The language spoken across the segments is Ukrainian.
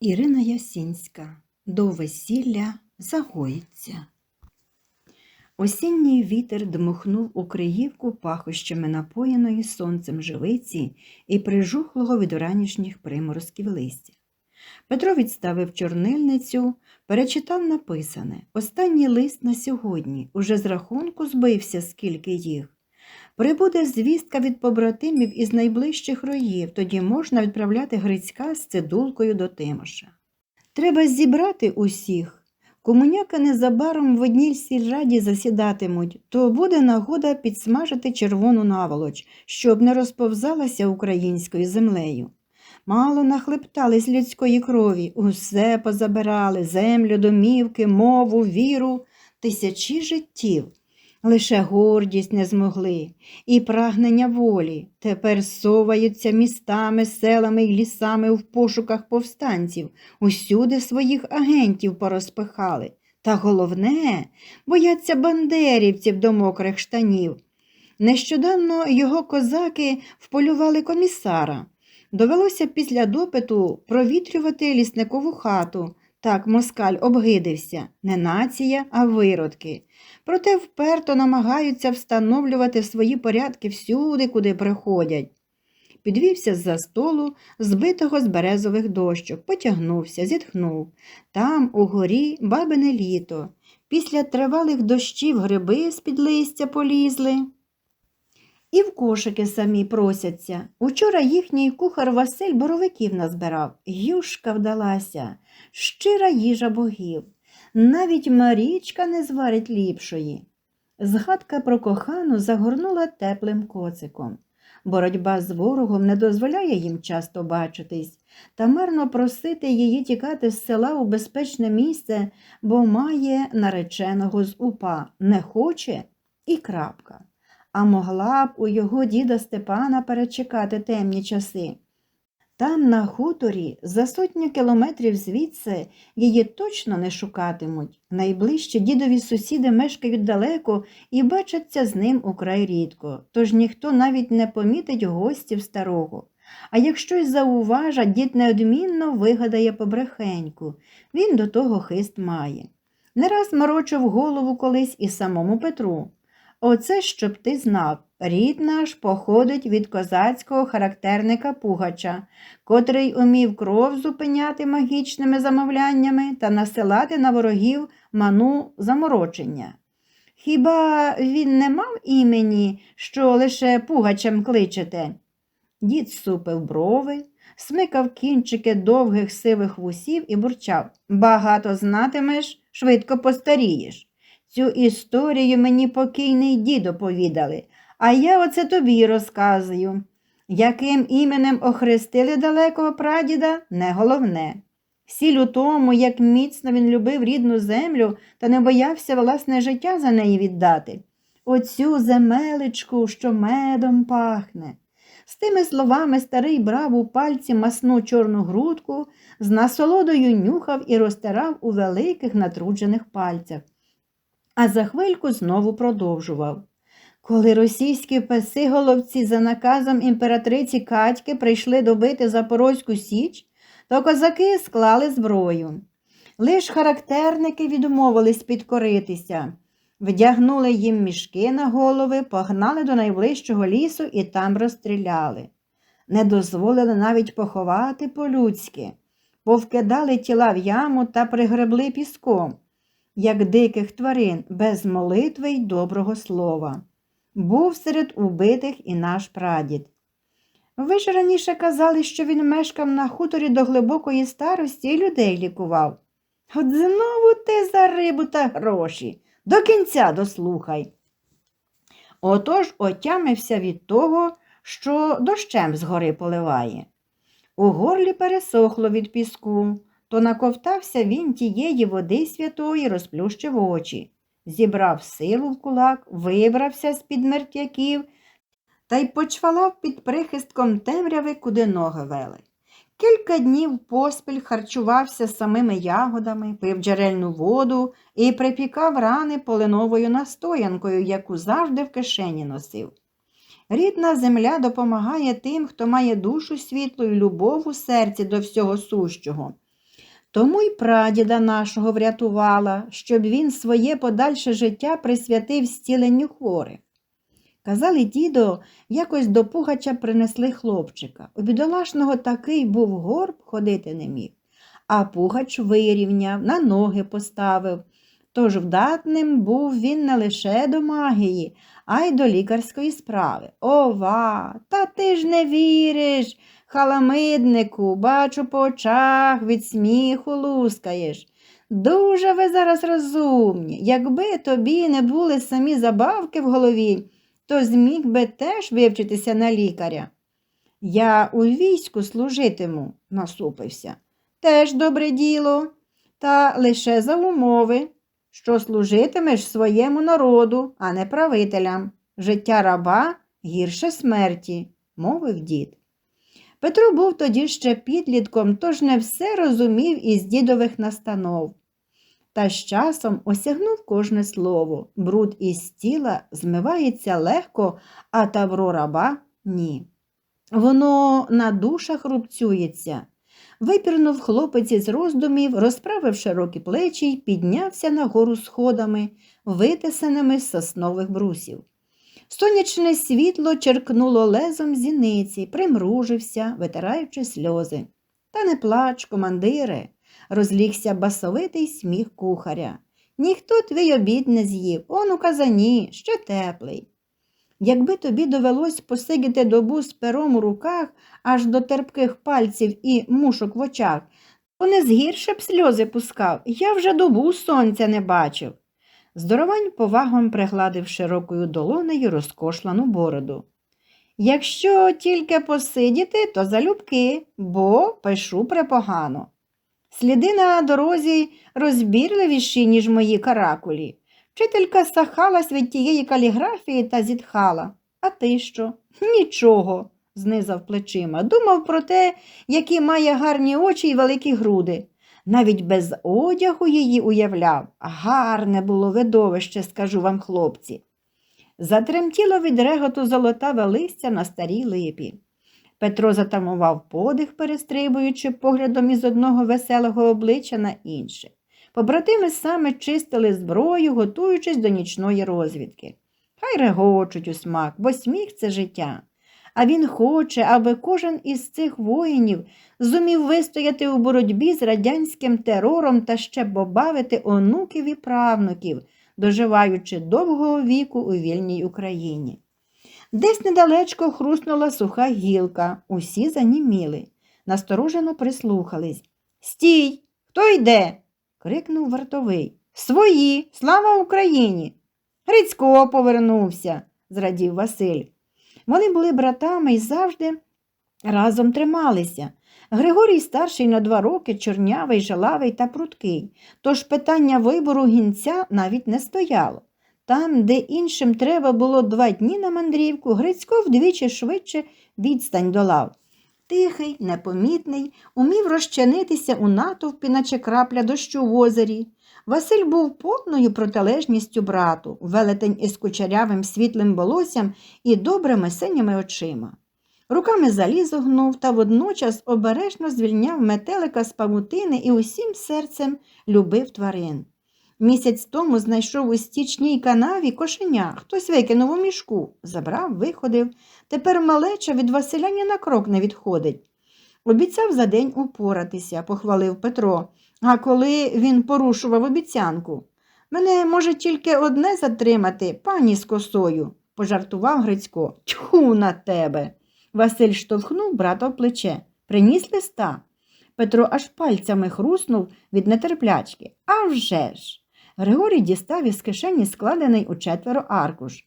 Ірина Ясінська до весілля загоїться. Осінній вітер дмухнув у Криївку пахощами напоєної сонцем живиці і прижухлого від ранішніх приморозків листя. Петро відставив чорнильницю, перечитав написане. Останній лист на сьогодні. Уже з рахунку збився, скільки їх. Прибуде звістка від побратимів із найближчих роїв, тоді можна відправляти Грицька з цидулкою до Тимоша. Треба зібрати усіх. Комуняка незабаром в одній сільраді засідатимуть, то буде нагода підсмажити червону наволоч, щоб не розповзалася українською землею. Мало нахлептались людської крові, усе позабирали землю, домівки, мову, віру, тисячі життів. Лише гордість не змогли, і прагнення волі тепер соваються містами, селами й лісами в пошуках повстанців, усюди своїх агентів порозпихали. Та головне, бояться бандерівців до мокрих штанів. Нещодавно його козаки вполювали комісара. Довелося після допиту провітрювати лісникову хату. Так москаль обгидився не нація, а виродки. Проте вперто намагаються встановлювати свої порядки всюди, куди приходять. Підвівся з-за столу, збитого з березових дощок, потягнувся, зітхнув. Там, угорі, бабине літо. Після тривалих дощів гриби з-під листя полізли. І в кошики самі просяться. Учора їхній кухар Василь боровиків назбирав. Юшка вдалася, щира їжа богів. Навіть Марічка не зварить ліпшої. Згадка про кохану загорнула теплим коциком. Боротьба з ворогом не дозволяє їм часто бачитись, та марно просити її тікати з села у безпечне місце, бо має нареченого з упа, не хоче і крапка. А могла б у його діда Степана перечекати темні часи. Там, на хуторі, за сотню кілометрів звідси, її точно не шукатимуть. Найближчі дідові сусіди мешкають далеко і бачаться з ним украй рідко, тож ніхто навіть не помітить гостів старого. А якщо й зауважать, дід неодмінно вигадає побрехеньку. Він до того хист має. Не раз морочив голову колись і самому Петру. Оце щоб ти знав. Рід наш походить від козацького характерника Пугача, котрий умів кров зупиняти магічними замовляннями та насилати на ворогів ману заморочення. Хіба він не мав імені, що лише Пугачем кличете? Дід супив брови, смикав кінчики довгих сивих вусів і бурчав Багато знатимеш, швидко постарієш. Цю історію мені покійний дід оповідали, а я оце тобі розказую. Яким іменем охрестили далекого прадіда, не головне. Сіль у тому, як міцно він любив рідну землю та не боявся власне життя за неї віддати. Оцю земелечку, що медом пахне. З тими словами старий брав у пальці масну чорну грудку, з насолодою нюхав і розтирав у великих натруджених пальцях а за хвильку знову продовжував. Коли російські песи головці за наказом імператриці Катьки прийшли добити Запорозьку Січ, то козаки склали зброю. Лиш характерники відмовились підкоритися, вдягнули їм мішки на голови, погнали до найближчого лісу і там розстріляли. Не дозволили навіть поховати по-людськи, повкидали тіла в яму та пригребли піском як диких тварин, без молитви й доброго слова. Був серед убитих і наш прадід. Ви ж раніше казали, що він мешкав на хуторі до глибокої старості і людей лікував. От знову ти за рибу та гроші. До кінця дослухай. Отож отямився від того, що дощем згори поливає. У горлі пересохло від піску, то наковтався він тієї води святої, розплющив очі, зібрав силу в кулак, вибрався з під мертвяків та й почвалав під прихистком темряви, куди ноги вели. Кілька днів поспіль харчувався самими ягодами, пив джерельну воду і припікав рани полиновою настоянкою, яку завжди в кишені носив. Рідна земля допомагає тим, хто має душу світлу і любов у серці до всього сущого. Тому й прадіда нашого врятувала, щоб він своє подальше життя присвятив зціленню хворих. Казали, дідо, якось до пугача принесли хлопчика. У бідолашного такий був горб, ходити не міг, а пугач вирівняв, на ноги поставив. Тож вдатним був він не лише до магії, а й до лікарської справи. Ова, та ти ж не віриш, халамиднику, бачу по очах від сміху лускаєш. Дуже ви зараз розумні. Якби тобі не були самі забавки в голові, то зміг би теж вивчитися на лікаря. Я у війську служитиму, насупився. Теж добре діло, та лише за умови, що служитимеш своєму народу, а не правителям. Життя раба гірше смерті, мовив дід. Петро був тоді ще підлітком, тож не все розумів із дідових настанов. Та з часом осягнув кожне слово. Бруд із тіла змивається легко, а тавро раба ні. Воно на душах рубцюється. Випірнув хлопець із роздумів, розправив широкі плечі й піднявся нагору сходами, витисаними з соснових брусів. Сонячне світло черкнуло лезом зіниці, примружився, витираючи сльози. Та не плач, командире, розлігся басовитий сміх кухаря. Ніхто твій обід не з'їв, он у казані, ще теплий. Якби тобі довелось посидіти добу з пером у руках аж до терпких пальців і мушок в очах, то не згірше б сльози пускав, я вже добу сонця не бачив. Здоровань повагом пригладив широкою долонею розкошлану бороду. Якщо тільки посидіти, то залюбки, бо пишу препогано. Сліди на дорозі розбірливіші, ніж мої каракулі. Вчителька сахалась від тієї каліграфії та зітхала. А ти що? Нічого, знизав плечима. Думав про те, які має гарні очі й великі груди. Навіть без одягу її уявляв. Гарне було видовище, скажу вам, хлопці. Затремтіло від реготу золотаве листя на старій липі. Петро затамував подих, перестрибуючи поглядом із одного веселого обличчя на інше. Побратими саме чистили зброю, готуючись до нічної розвідки. Хай регочуть у смак, бо сміх це життя. А він хоче, аби кожен із цих воїнів зумів вистояти у боротьбі з радянським терором та ще побавити онуків і правнуків, доживаючи довгого віку у вільній Україні. Десь недалечко хруснула суха гілка, усі заніміли, насторожено прислухались. Стій! Хто йде? Крикнув вартовий. Свої, слава Україні! Грицько повернувся, зрадів Василь. Вони були братами і завжди разом трималися. Григорій старший на два роки, чорнявий, жалавий та пруткий, тож питання вибору гінця навіть не стояло. Там, де іншим треба було два дні на мандрівку, Грицько вдвічі швидше відстань долав. Тихий, непомітний, умів розчинитися у натовпі, наче крапля дощу в озері. Василь був повною протилежністю брату, велетень із кучерявим світлим волоссям і добрими синіми очима. Руками залізо гнув та водночас обережно звільняв метелика з павутини і усім серцем любив тварин. Місяць тому знайшов у стічній канаві кошеня, хтось викинув у мішку, забрав, виходив. Тепер малеча від Василя на крок не відходить. Обіцяв за день упоратися, похвалив Петро. А коли він порушував обіцянку, мене може тільки одне затримати, пані з косою, пожартував Грицько. Тьху на тебе. Василь штовхнув брата в плече. Приніс листа. Петро аж пальцями хруснув від нетерплячки. А вже ж! Григорій дістав із кишені складений у четверо аркуш.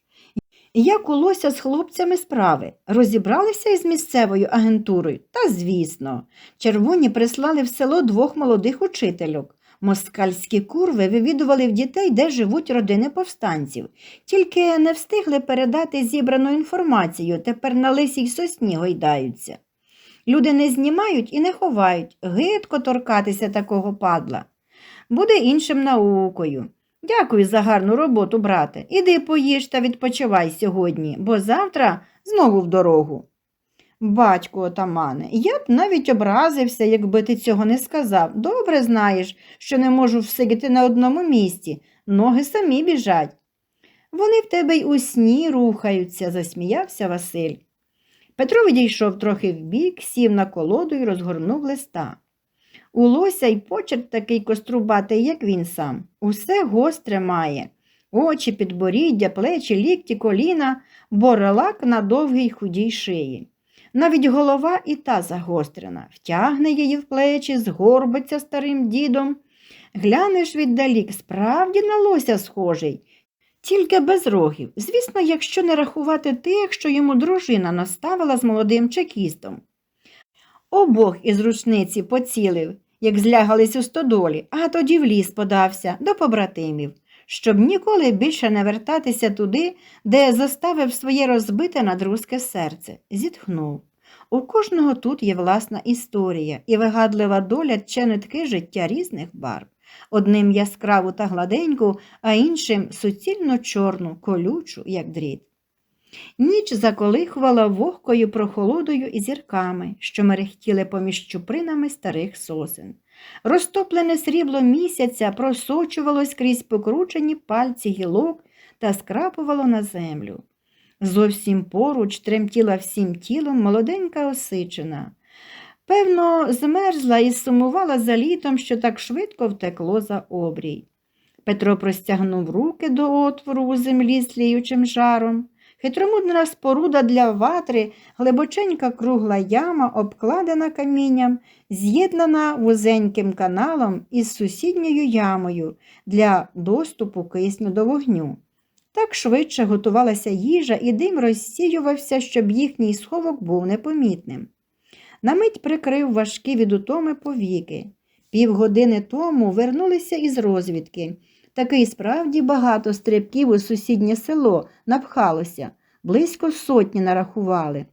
Як улося з хлопцями справи, розібралися із місцевою агентурою? Та звісно, червоні прислали в село двох молодих учительок. Москальські курви вивідували в дітей, де живуть родини повстанців, тільки не встигли передати зібрану інформацію, тепер на лисій сосні гойдаються. Люди не знімають і не ховають, гидко торкатися такого падла. Буде іншим наукою. Дякую за гарну роботу, брате. Іди поїж та відпочивай сьогодні, бо завтра знову в дорогу. Батько отамане, я б навіть образився, якби ти цього не сказав. Добре знаєш, що не можу всидіти на одному місці, ноги самі біжать. Вони в тебе й у сні рухаються, засміявся Василь. Петро відійшов трохи вбік, сів на колоду і розгорнув листа. У лося й почерк такий кострубатий, як він сам. Усе гостре має. Очі, підборіддя, плечі, лікті, коліна, борелак на довгій худій шиї. Навіть голова і та загострена, втягне її в плечі, згорбиться старим дідом. Глянеш віддалік, справді на лося схожий, тільки без рогів. Звісно, якщо не рахувати тих, що йому дружина наставила з молодим чекістом. Обох із рушниці поцілив, як злягались у стодолі, а тоді в ліс подався до побратимів, щоб ніколи більше не вертатися туди, де заставив своє розбите надрузке серце, зітхнув. У кожного тут є власна історія і вигадлива доля тче нитки життя різних барв. Одним яскраву та гладеньку, а іншим суцільно чорну, колючу, як дріт. Ніч заколихувала вогкою прохолодою і зірками, що мерехтіли поміж чупринами старих сосен. Розтоплене срібло місяця просочувалось крізь покручені пальці гілок та скрапувало на землю. Зовсім поруч тремтіла всім тілом молоденька осичина. Певно, змерзла і сумувала за літом, що так швидко втекло за обрій. Петро простягнув руки до отвору у землі з тліючим жаром. Хитромудна споруда для ватри, глибоченька кругла яма, обкладена камінням, з'єднана вузеньким каналом із сусідньою ямою для доступу кисню до вогню. Так швидше готувалася їжа, і дим розсіювався, щоб їхній сховок був непомітним. На мить прикрив важкі від утоми повіки. Півгодини тому вернулися із розвідки. Такий справді багато стрибків у сусіднє село напхалося, близько сотні нарахували.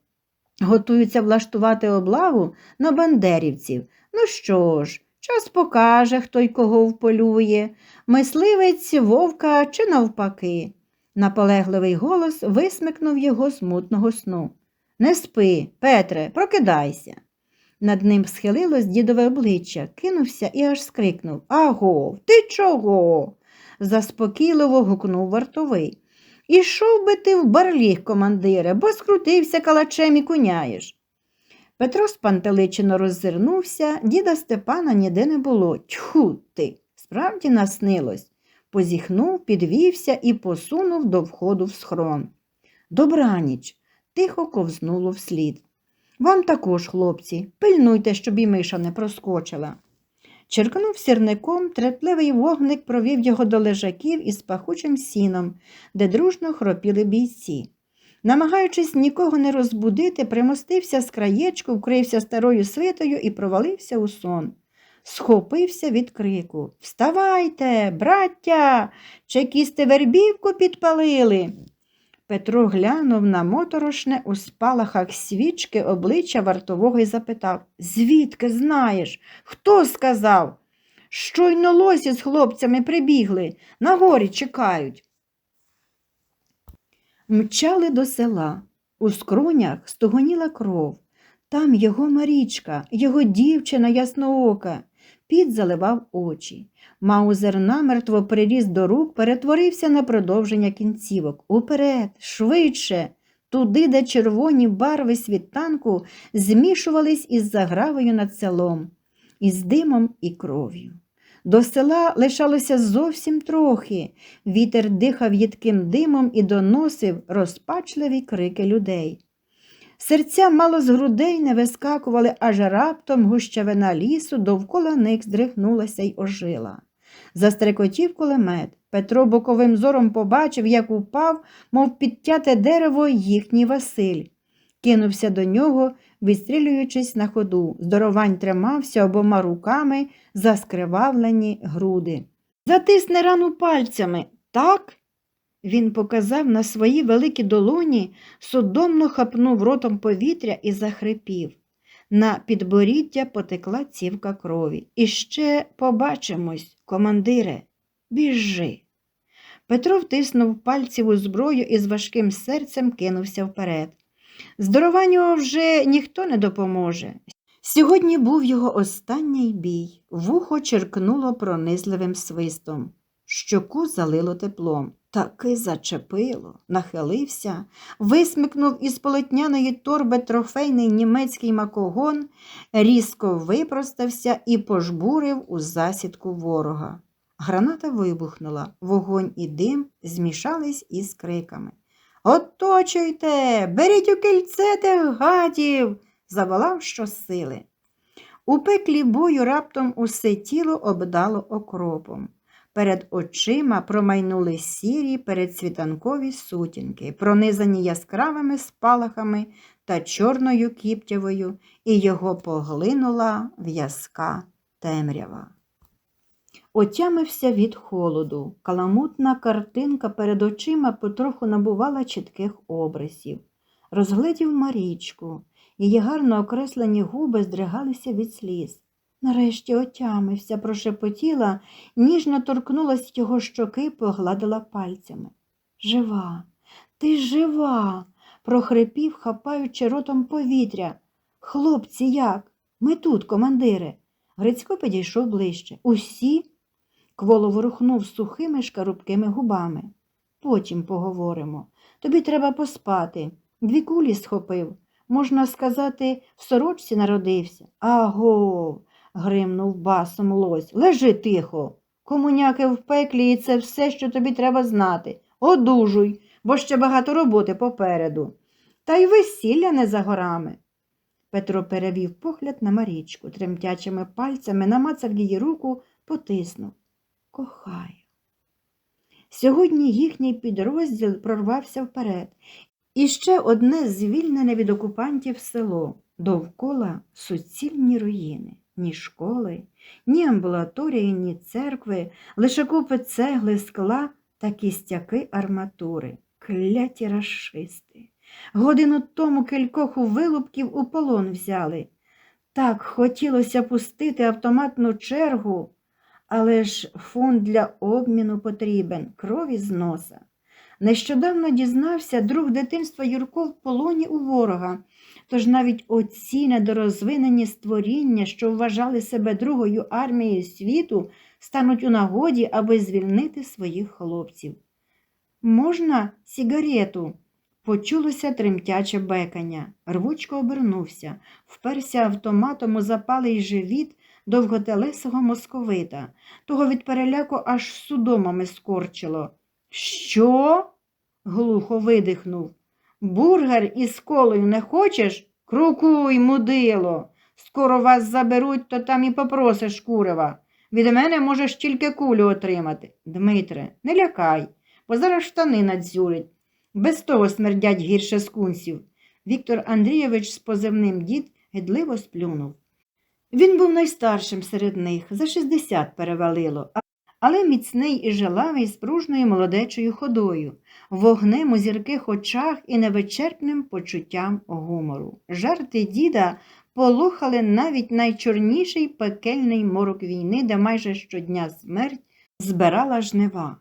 Готуються влаштувати облаву на бандерівців. Ну що ж, час покаже, хто й кого вполює, мисливець вовка чи навпаки. Наполегливий голос висмикнув його з мутного сну. Не спи, Петре, прокидайся. Над ним схилилось дідове обличчя, кинувся і аж скрикнув Аго, ти чого? Заспокійливо гукнув вартовий. Ішов би ти в барліг, командире, бо скрутився калачем і куняєш. Петро спантеличено роззирнувся, діда Степана ніде не було. Тьху ти, справді наснилось. Позіхнув, підвівся і посунув до входу в схрон. Добраніч, тихо ковзнуло вслід. Вам також, хлопці, пильнуйте, щоб і миша не проскочила. Черкнув сірником, третливий вогник провів його до лежаків із пахучим сіном, де дружно хропіли бійці. Намагаючись нікого не розбудити, примостився з краєчку, вкрився старою свитою і провалився у сон. Схопився від крику Вставайте, браття, чекісти вербівку підпалили. Петро глянув на моторошне у спалахах свічки обличчя вартового і запитав Звідки знаєш? Хто сказав? Щойно лосі з хлопцями прибігли, на горі чекають. Мчали до села. У скронях стогоніла кров. Там його Марічка, його дівчина ясноока. Піт заливав очі. Маузер намертво приріс до рук, перетворився на продовження кінцівок. Уперед, швидше, туди, де червоні барви світанку змішувались із загравою над селом, із димом і кров'ю. До села лишалося зовсім трохи. Вітер дихав їдким димом і доносив розпачливі крики людей. Серця мало з грудей не вискакували, аж раптом гущавина лісу довкола них здригнулася й ожила. Застрекотів кулемет. Петро боковим зором побачив, як упав, мов підтяте дерево, їхній Василь. Кинувся до нього, відстрілюючись на ходу. Здоровань тримався обома руками за скривавлені груди. Затисни рану пальцями, так? Він показав на свої великі долоні, судомно хапнув ротом повітря і захрипів. На підборіддя потекла цівка крові. І ще побачимось, командире, біжи. Петро втиснув пальців у зброю і з важким серцем кинувся вперед. Здорованню вже ніхто не допоможе. Сьогодні був його останній бій. Вухо черкнуло пронизливим свистом. Щоку залило теплом. Таки зачепило, нахилився, висмикнув із полотняної торби трофейний німецький макогон, різко випростався і пожбурив у засідку ворога. Граната вибухнула, вогонь і дим змішались із криками. Оточуйте, беріть у кільце тих гадів, заволав щосили. У пеклі бою раптом усе тіло обдало окропом. Перед очима промайнули сірі передсвітанкові сутінки, пронизані яскравими спалахами та чорною кіптявою, і його поглинула в'язка темрява. Отямився від холоду. Каламутна картинка перед очима потроху набувала чітких обрисів. Розгледів Марічку, її гарно окреслені губи здригалися від сліз. Нарешті отямився, прошепотіла, ніжно торкнулась його щоки, погладила пальцями. Жива, ти жива, прохрипів, хапаючи ротом повітря. Хлопці, як? Ми тут, командире. Грицько підійшов ближче. Усі? Кволо ворухнув сухими шкарубкими губами. Потім поговоримо. Тобі треба поспати. Дві кулі схопив. Можна сказати, в сорочці народився. Аго. Гримнув басом лось. Лежи тихо. Комуняки в пеклі, і це все, що тобі треба знати. Одужуй, бо ще багато роботи попереду. Та й весілля не за горами. Петро перевів погляд на Марічку, тремтячими пальцями намацав її руку, потиснув. Кохаю. Сьогодні їхній підрозділ прорвався вперед. І ще одне звільнене від окупантів село, довкола суцільні руїни, ні школи, ні амбулаторії, ні церкви, лише купи цегли, скла та кістяки арматури, кляті рашисти. Годину тому кількох у вилупків у полон взяли. Так хотілося пустити автоматну чергу, але ж фонд для обміну потрібен, крові з носа. Нещодавно дізнався, друг дитинства Юрко в полоні у ворога, тож навіть оці недорозвинені створіння, що вважали себе другою армією світу, стануть у нагоді, аби звільнити своїх хлопців. Можна сігарету? Почулося тремтяче бекання. Рвучко обернувся, вперся автоматом у запалий живіт довготелесого московита. Того від переляку аж судомами скорчило. Що? глухо видихнув. Бургер із колою не хочеш? Крукуй, мудило. Скоро вас заберуть, то там і попросиш курева. Від мене можеш тільки кулю отримати. Дмитре, не лякай, бо зараз штани надзюрить. Без того смердять гірше скунсів. Віктор Андрійович з позивним дід гидливо сплюнув. Він був найстаршим серед них, за 60 перевалило, але міцний і жилавий з пружною молодечою ходою, вогнем у зірких очах і невичерпним почуттям гумору. Жарти діда полохали навіть найчорніший пекельний морок війни, де майже щодня смерть збирала жнива.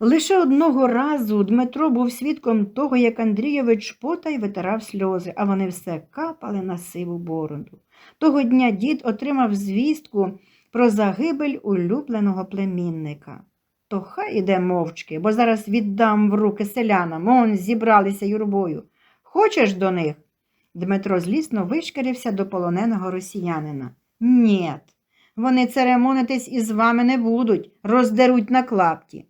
Лише одного разу Дмитро був свідком того, як Андрійович потай витирав сльози, а вони все капали на сиву бороду. Того дня дід отримав звістку про загибель улюбленого племінника. То хай іде мовчки, бо зараз віддам в руки селянам. Он зібралися юрбою. Хочеш до них? Дмитро злісно вишкірився до полоненого росіянина. Нєт, вони церемонитись із вами не будуть, роздеруть на клапті.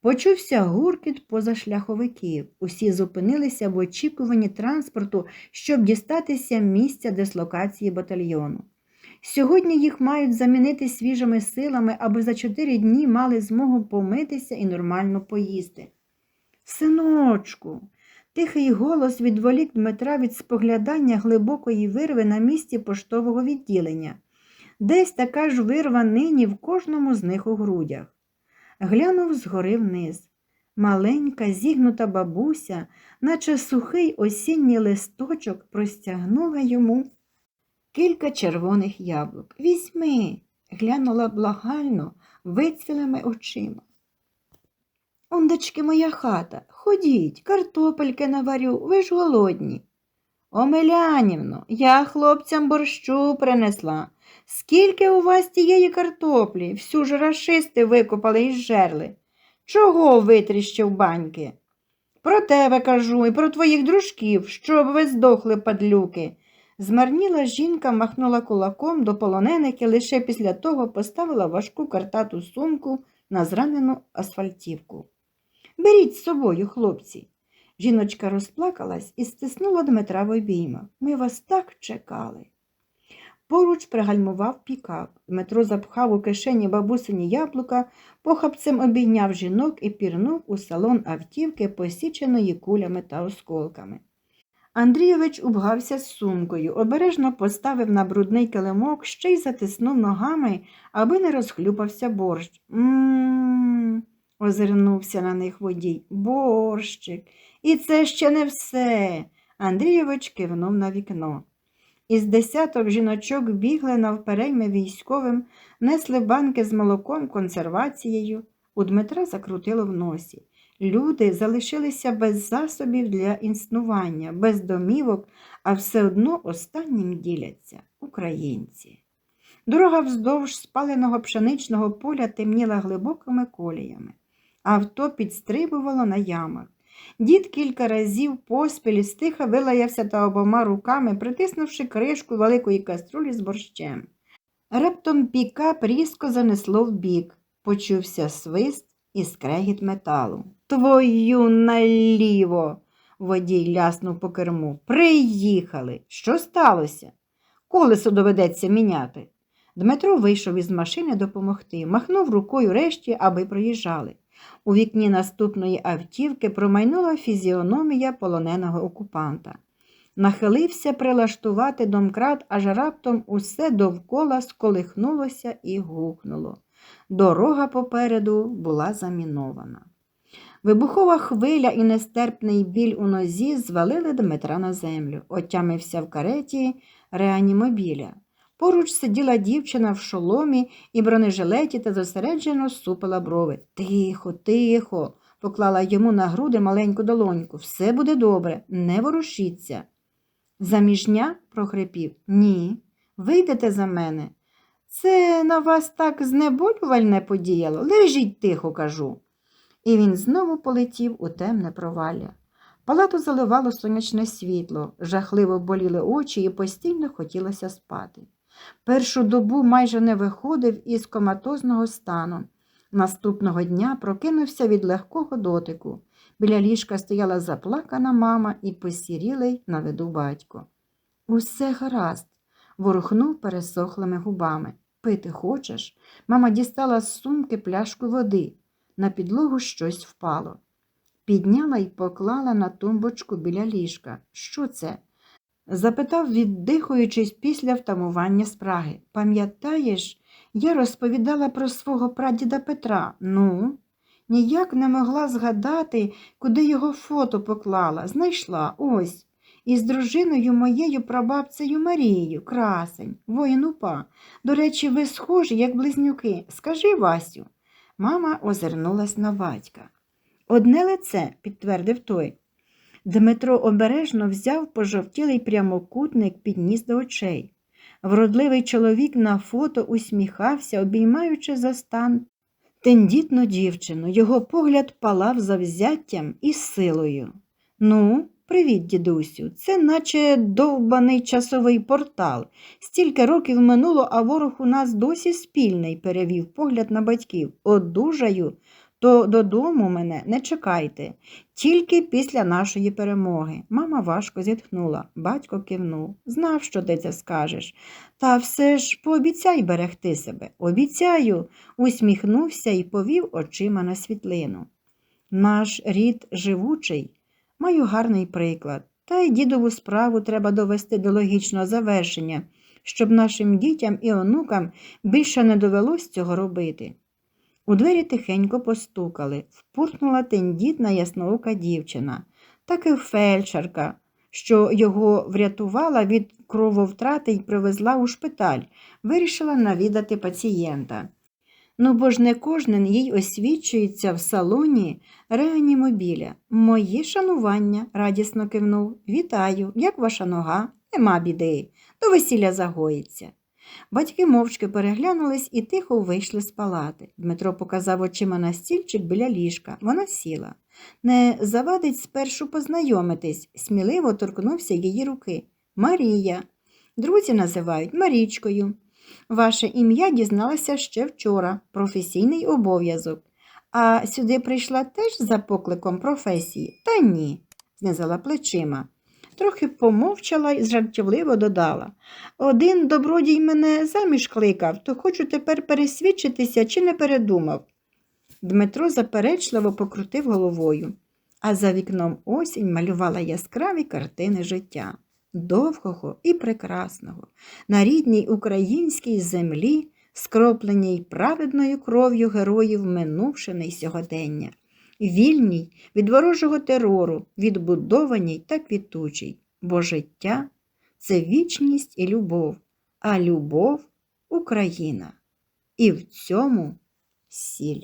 Почувся гуркіт позашляховиків. Усі зупинилися в очікуванні транспорту, щоб дістатися місця дислокації батальйону. Сьогодні їх мають замінити свіжими силами, аби за чотири дні мали змогу помитися і нормально поїсти. Синочку, тихий голос відволік Дмитра від споглядання глибокої вирви на місці поштового відділення. Десь така ж вирва нині в кожному з них у грудях. Глянув згори вниз. Маленька, зігнута бабуся, наче сухий осінній листочок, простягнула йому кілька червоних яблук. Візьми, глянула благально, вицвілими очима. Ондечки моя хата, ходіть, картопельки наварю, ви ж голодні. Омелянівно, я хлопцям борщу принесла. Скільки у вас тієї картоплі? Всю ж рашисти викопали і жерли. Чого витріщив баньки? Про тебе кажу і про твоїх дружків, щоб ви здохли, падлюки. Змарніла жінка, махнула кулаком до полоненики, лише після того поставила важку картату сумку на зранену асфальтівку. Беріть з собою, хлопці. Жіночка розплакалась і стиснула Дмитра в обіймах. Ми вас так чекали. Поруч пригальмував пікап. Дмитро запхав у кишені бабусині яблука, похапцем обійняв жінок і пірнув у салон автівки, посіченої кулями та осколками. Андрійович убгався з сумкою, обережно поставив на брудний килимок, ще й затиснув ногами, аби не розхлюпався борщ. М-м-м, озирнувся на них водій. Борщик. І це ще не все. Андрійович кивнув на вікно. Із десяток жіночок бігли навперейми військовим, несли банки з молоком, консервацією. У Дмитра закрутило в носі. Люди залишилися без засобів для існування, без домівок, а все одно останнім діляться українці. Дорога вздовж спаленого пшеничного поля темніла глибокими коліями. Авто підстрибувало на ямах. Дід кілька разів поспіль стиха вилаявся та обома руками, притиснувши кришку великої каструлі з борщем. Раптом пікап різко занесло вбік, почувся свист і скрегіт металу. Твою наліво. Водій ляснув по керму. Приїхали. Що сталося? Колесо доведеться міняти. Дмитро вийшов із машини допомогти, махнув рукою решті, аби проїжджали. У вікні наступної автівки промайнула фізіономія полоненого окупанта. Нахилився прилаштувати домкрат, аж раптом усе довкола сколихнулося і гухнуло. Дорога попереду була замінована. Вибухова хвиля і нестерпний біль у нозі звалили Дмитра на землю, отямився в кареті реанімобіля. Поруч сиділа дівчина в шоломі і бронежилеті та зосереджено супила брови. Тихо, тихо, поклала йому на груди маленьку долоньку. Все буде добре, не ворушіться. Заміжня? прохрипів. Ні. Вийдете за мене. Це на вас так знеболювальне подіяло. Лежіть тихо, кажу. І він знову полетів у темне провалля. Палату заливало сонячне світло, жахливо боліли очі і постійно хотілося спати. Першу добу майже не виходив із коматозного стану. Наступного дня прокинувся від легкого дотику. Біля ліжка стояла заплакана мама і посірілий на виду батько. Усе гаразд, ворухнув пересохлими губами. Пити хочеш? Мама дістала з сумки пляшку води. На підлогу щось впало. Підняла і поклала на тумбочку біля ліжка. Що це? запитав, віддихуючись після втамування спраги. Пам'ятаєш, я розповідала про свого прадіда Петра. Ну, ніяк не могла згадати, куди його фото поклала. Знайшла ось. Із дружиною моєю прабабцею Марією, красень, воїн упа. До речі, ви схожі, як близнюки. Скажи, Васю. Мама озирнулась на батька. Одне лице, підтвердив той. Дмитро обережно взяв пожовтілий прямокутник, підніс до очей. Вродливий чоловік на фото усміхався, обіймаючи за стан тендітну дівчину. Його погляд палав завзяттям і силою. Ну, привіт, дідусю, це наче довбаний часовий портал. Стільки років минуло, а ворог у нас досі спільний, перевів погляд на батьків. Одужаю, то додому мене не чекайте, тільки після нашої перемоги. Мама важко зітхнула, батько кивнув. Знав, що ти це скажеш. Та все ж пообіцяй берегти себе. Обіцяю, усміхнувся і повів очима на світлину. Наш рід живучий, маю гарний приклад. Та й дідову справу треба довести до логічного завершення, щоб нашим дітям і онукам більше не довелось цього робити. У двері тихенько постукали, впурхнула тендітна ясноока дівчина, таки фельдшерка, що його врятувала від крововтрати і привезла у шпиталь, вирішила навідати пацієнта. Ну, бо ж не кожен їй освічується в салоні реанімобіля. Мої шанування, радісно кивнув. Вітаю, як ваша нога? Нема біди. До весілля загоїться. Батьки мовчки переглянулись і тихо вийшли з палати. Дмитро показав очима на стільчик біля ліжка. Вона сіла. Не завадить спершу познайомитись, сміливо торкнувся її руки. Марія. Друзі називають Марічкою. Ваше ім'я дізналася ще вчора, професійний обов'язок. А сюди прийшла теж за покликом професії? Та ні, знизала плечима. Трохи помовчала і жартівливо додала. Один добродій мене заміж кликав, то хочу тепер пересвідчитися, чи не передумав. Дмитро заперечливо покрутив головою, а за вікном осінь малювала яскраві картини життя, довгого і прекрасного, на рідній українській землі, скропленій праведною кров'ю героїв минувшини й сьогодення, вільній від ворожого терору, відбудованій та квітучій, бо життя це вічність і любов, а любов Україна. І в цьому сіль.